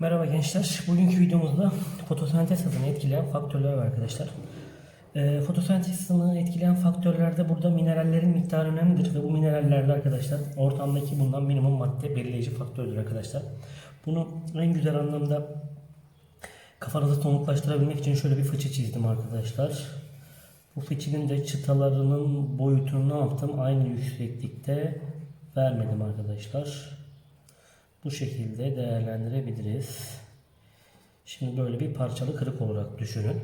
Merhaba gençler. Bugünkü videomuzda fotosentez hızını etkileyen faktörler var arkadaşlar. Ee, fotosentez hızını etkileyen faktörlerde burada minerallerin miktarı önemlidir ve bu minerallerde arkadaşlar ortamdaki bulunan minimum madde belirleyici faktördür arkadaşlar. Bunu en güzel anlamda kafanızı somutlaştırabilmek için şöyle bir fıçı çizdim arkadaşlar. Bu fıçının de çıtalarının boyutunu ne yaptım? Aynı yükseklikte vermedim arkadaşlar. Bu şekilde değerlendirebiliriz. Şimdi böyle bir parçalı kırık olarak düşünün.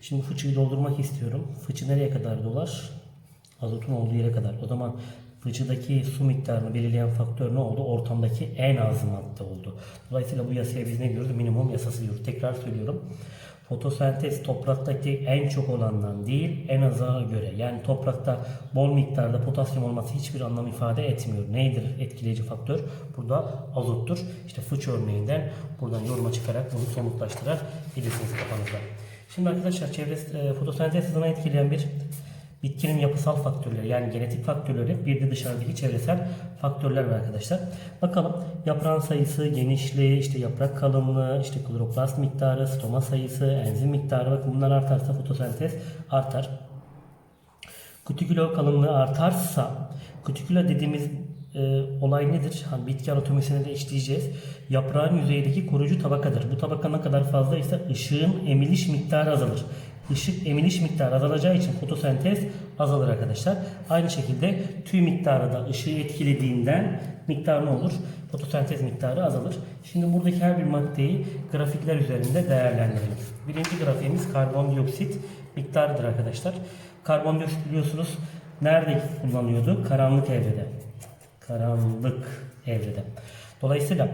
Şimdi fıçıyı doldurmak istiyorum. Fıçı nereye kadar dolar? Azotun olduğu yere kadar. O zaman fıçıdaki su miktarını belirleyen faktör ne oldu? Ortamdaki en az madde oldu. Dolayısıyla bu yasaya biz ne diyoruz? Minimum yasası diyoruz. Tekrar söylüyorum. Fotosentez topraktaki en çok olandan değil en aza göre. Yani toprakta bol miktarda potasyum olması hiçbir anlam ifade etmiyor. Neydir etkileyici faktör? Burada azottur. İşte fıç örneğinden buradan yoruma çıkarak bunu somutlaştırabilirsiniz kafanızda. Şimdi arkadaşlar çevresi, e, fotosentez hızına etkileyen bir bitkinin yapısal faktörleri yani genetik faktörleri bir de dışarıdaki çevresel faktörler var arkadaşlar. Bakalım yaprağın sayısı, genişliği, işte yaprak kalınlığı, işte kloroplast miktarı, stoma sayısı, enzim miktarı bakın bunlar artarsa fotosentez artar. Kutikülo kalınlığı artarsa kutiküla dediğimiz e, olay nedir? Hani bitki anatomisine de işleyeceğiz. Yaprağın yüzeyindeki koruyucu tabakadır. Bu tabaka ne kadar fazla ise ışığın emiliş miktarı azalır. Işık emiliş miktarı azalacağı için fotosentez azalır arkadaşlar. Aynı şekilde tüy miktarı da ışığı etkilediğinden miktar ne olur? Fotosentez miktarı azalır. Şimdi buradaki her bir maddeyi grafikler üzerinde değerlendirelim. Birinci grafiğimiz karbondioksit miktarıdır arkadaşlar. Karbondioksit biliyorsunuz nerede kullanıyordu? Karanlık evrede. Karanlık evrede. Dolayısıyla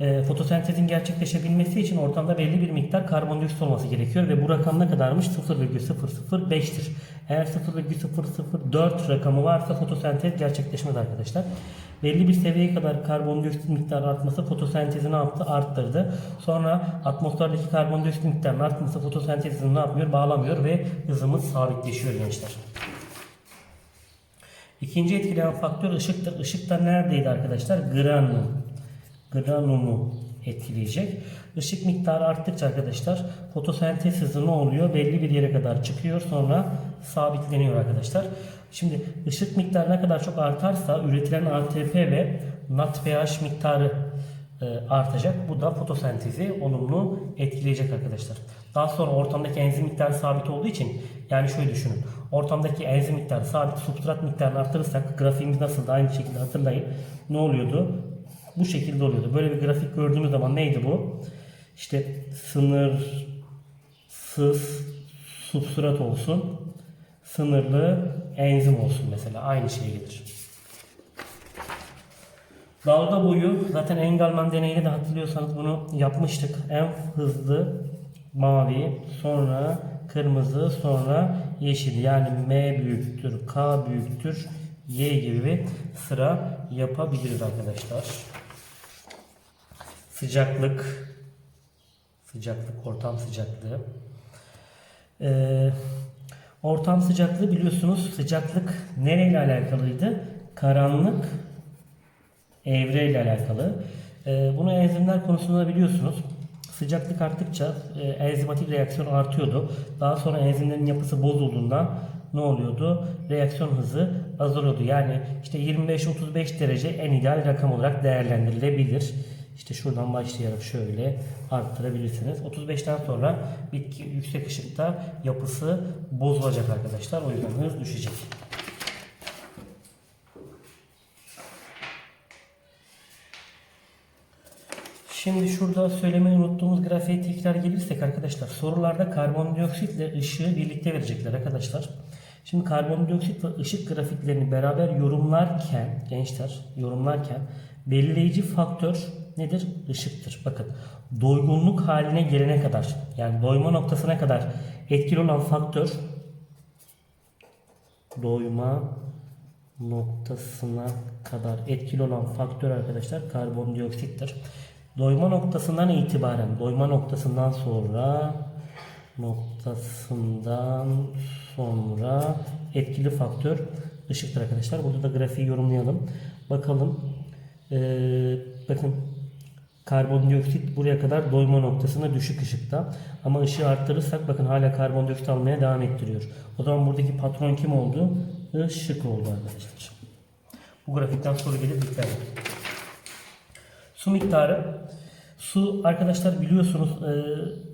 e, fotosentezin gerçekleşebilmesi için ortamda belli bir miktar karbondioksit olması gerekiyor ve bu rakam ne kadarmış? 0,005'tir. Eğer 0,004 rakamı varsa fotosentez gerçekleşmez arkadaşlar. Belli bir seviyeye kadar karbondioksit miktarı artması fotosentezi ne yaptı? Arttırdı. Sonra atmosferdeki karbondioksit miktarının artması fotosentezini ne yapmıyor? Bağlamıyor ve hızımız sabitleşiyor gençler. İkinci etkileyen faktör ışıktır. Işık da neredeydi arkadaşlar? Granum. Granumu etkileyecek. Işık miktarı arttıkça arkadaşlar fotosentez hızı ne oluyor? Belli bir yere kadar çıkıyor sonra sabitleniyor arkadaşlar. Şimdi ışık miktarı ne kadar çok artarsa üretilen ATP ve NADPH miktarı e, artacak. Bu da fotosentezi olumlu etkileyecek arkadaşlar. Daha sonra ortamdaki enzim miktarı sabit olduğu için yani şöyle düşünün. Ortamdaki enzim miktarı sabit, substrat miktarını artırırsak grafiğimiz nasıl aynı şekilde hatırlayın. Ne oluyordu? Bu şekilde oluyordu. Böyle bir grafik gördüğümüz zaman neydi bu? İşte sınırsız substrat olsun. Sınırlı enzim olsun mesela. Aynı şeye gelir. Dalga boyu zaten Engelman deneyinde de hatırlıyorsanız bunu yapmıştık. En hızlı mavi, sonra kırmızı, sonra yeşil. Yani M büyüktür, K büyüktür, Y gibi bir sıra yapabiliriz arkadaşlar. Sıcaklık, sıcaklık, ortam sıcaklığı. Ee, ortam sıcaklığı biliyorsunuz sıcaklık nereyle alakalıydı? Karanlık evre ile alakalı. Ee, bunu enzimler konusunda biliyorsunuz. Sıcaklık arttıkça e, enzimatik reaksiyon artıyordu. Daha sonra enzimlerin yapısı bozulduğunda ne oluyordu? Reaksiyon hızı azalıyordu. Yani işte 25-35 derece en ideal rakam olarak değerlendirilebilir. İşte şuradan başlayarak şöyle arttırabilirsiniz. 35'ten sonra bitki yüksek ışıkta yapısı bozulacak arkadaşlar. O yüzden hız düşecek. Şimdi şurada söylemeyi unuttuğumuz grafiğe tekrar gelirsek arkadaşlar sorularda karbondioksit ile ışığı birlikte verecekler arkadaşlar. Şimdi karbondioksit ve ışık grafiklerini beraber yorumlarken gençler yorumlarken belirleyici faktör nedir? Işıktır. Bakın doygunluk haline gelene kadar yani doyma noktasına kadar etkili olan faktör doyma noktasına kadar etkili olan faktör arkadaşlar karbondioksittir. Doyma noktasından itibaren, doyma noktasından sonra noktasından sonra etkili faktör ışıktır arkadaşlar. Burada da grafiği yorumlayalım. Bakalım. Ee, bakın Karbondioksit buraya kadar doyma noktasında düşük ışıkta. Ama ışığı arttırırsak bakın hala karbondioksit almaya devam ettiriyor. O zaman buradaki patron kim oldu? Işık oldu arkadaşlar. Bu grafikten soru gelir dikkat. Su miktarı. Su arkadaşlar biliyorsunuz e,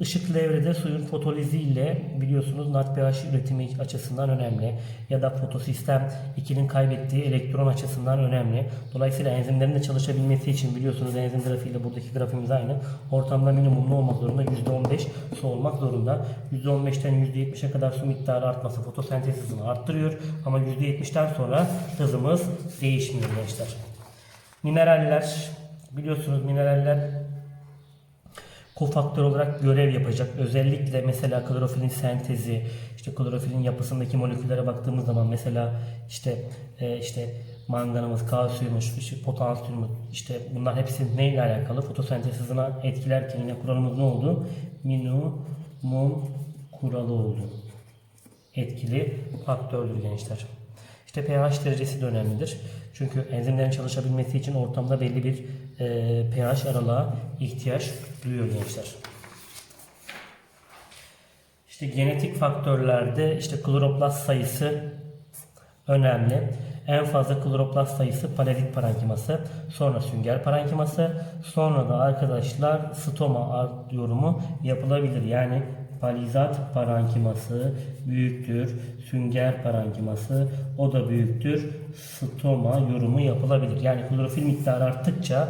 ışıklı evrede suyun fotolizi ile biliyorsunuz NADPH üretimi açısından önemli. Ya da fotosistem 2'nin kaybettiği elektron açısından önemli. Dolayısıyla enzimlerin de çalışabilmesi için biliyorsunuz enzim grafiğiyle buradaki grafimiz aynı. Ortamda minimum ne olmak zorunda? %15 su olmak zorunda. %15'ten %70'e kadar su miktarı artması fotosentez hızını arttırıyor. Ama %70'ten sonra hızımız değişmiyor gençler. Mineraller biliyorsunuz mineraller kofaktör olarak görev yapacak. Özellikle mesela klorofilin sentezi, işte klorofilin yapısındaki moleküllere baktığımız zaman mesela işte e, işte manganımız, kalsiyumumuz, işte potansiyumumuz, işte bunlar hepsi neyle alakalı? Fotosentez hızına etkilerken yine kuralımız ne oldu? Minimum kuralı oldu. Etkili faktördür gençler. İşte pH derecesi de önemlidir. Çünkü enzimlerin çalışabilmesi için ortamda belli bir e, pH aralığa ihtiyaç duyuyor gençler. İşte genetik faktörlerde işte kloroplast sayısı önemli. En fazla kloroplast sayısı parazit parenkiması, sonra sünger parenkiması, sonra da arkadaşlar stoma yorumu yapılabilir. Yani palizat parenkiması büyüktür, sünger parenkiması o da büyüktür, stoma yorumu yapılabilir. Yani klorofil miktarı arttıkça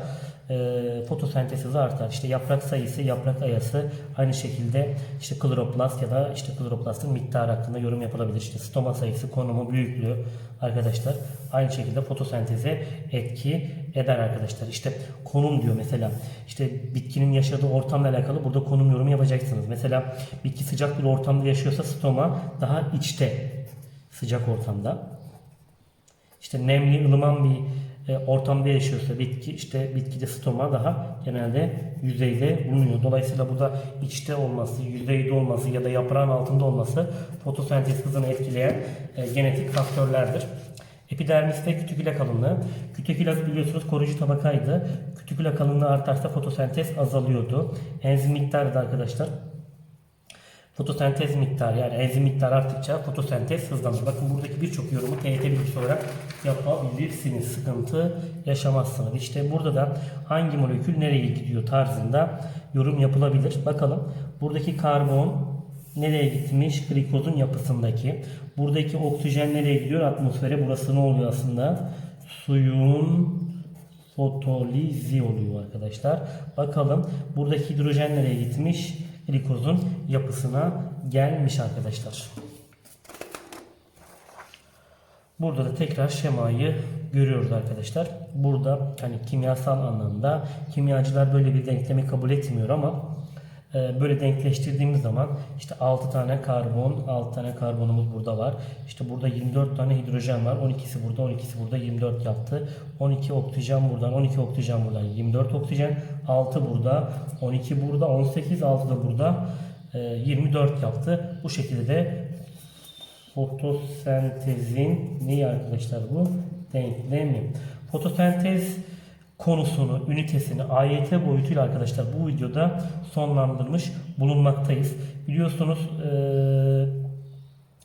e, fotosentez artar. İşte yaprak sayısı, yaprak ayası aynı şekilde işte kloroplast ya da işte kloroplastın miktarı hakkında yorum yapılabilir. İşte stoma sayısı, konumu, büyüklüğü arkadaşlar aynı şekilde fotosenteze etki eder arkadaşlar. İşte konum diyor mesela. İşte bitkinin yaşadığı ortamla alakalı burada konum yorumu yapacaksınız. Mesela bitki sıcak bir ortamda yaşıyorsa stoma daha içte sıcak ortamda. İşte nemli, ılıman bir ortamda yaşıyorsa bitki işte bitkide stoma daha genelde yüzeyde bulunuyor. Dolayısıyla burada içte olması, yüzeyde olması ya da yaprağın altında olması fotosentez hızını etkileyen e, genetik faktörlerdir. Epidermis ve kütüküle kalınlığı. Kütüküle biliyorsunuz koruyucu tabakaydı. Kütüküle kalınlığı artarsa fotosentez azalıyordu. Enzim miktarı da arkadaşlar fotosentez miktarı yani enzim miktarı arttıkça fotosentez hızlanır. Bakın buradaki birçok yorumu TYT bilgisi olarak yapabilirsiniz. Sıkıntı yaşamazsınız. İşte burada da hangi molekül nereye gidiyor tarzında yorum yapılabilir. Bakalım buradaki karbon nereye gitmiş? Glikozun yapısındaki. Buradaki oksijen nereye gidiyor? Atmosfere. Burası ne oluyor aslında? Suyun fotolizi oluyor arkadaşlar. Bakalım buradaki hidrojen nereye gitmiş? Glikozun yapısına gelmiş arkadaşlar. Burada da tekrar şemayı görüyoruz arkadaşlar. Burada hani kimyasal anlamda kimyacılar böyle bir denklemi kabul etmiyor ama böyle denkleştirdiğimiz zaman işte 6 tane karbon, 6 tane karbonumuz burada var. İşte burada 24 tane hidrojen var. 12'si burada, 12'si burada 24 yaptı. 12 oksijen buradan, 12 oksijen buradan 24 oksijen. 6 burada, 12 burada, 18, 6 da burada. e, 24 yaptı. Bu şekilde de fotosentezin neyi arkadaşlar bu? Denklemi. Fotosentez konusunu, ünitesini AYT boyutuyla arkadaşlar bu videoda sonlandırmış bulunmaktayız. Biliyorsunuz eee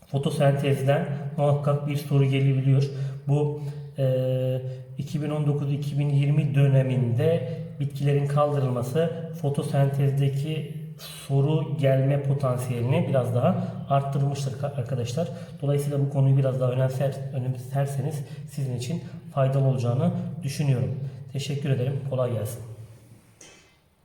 fotosentezden muhakkak bir soru gelebiliyor. Bu eee 2019-2020 döneminde bitkilerin kaldırılması fotosentezdeki soru gelme potansiyelini biraz daha arttırmıştır arkadaşlar. Dolayısıyla bu konuyu biraz daha önemser, önemserseniz sizin için faydalı olacağını düşünüyorum. Teşekkür ederim. Kolay gelsin.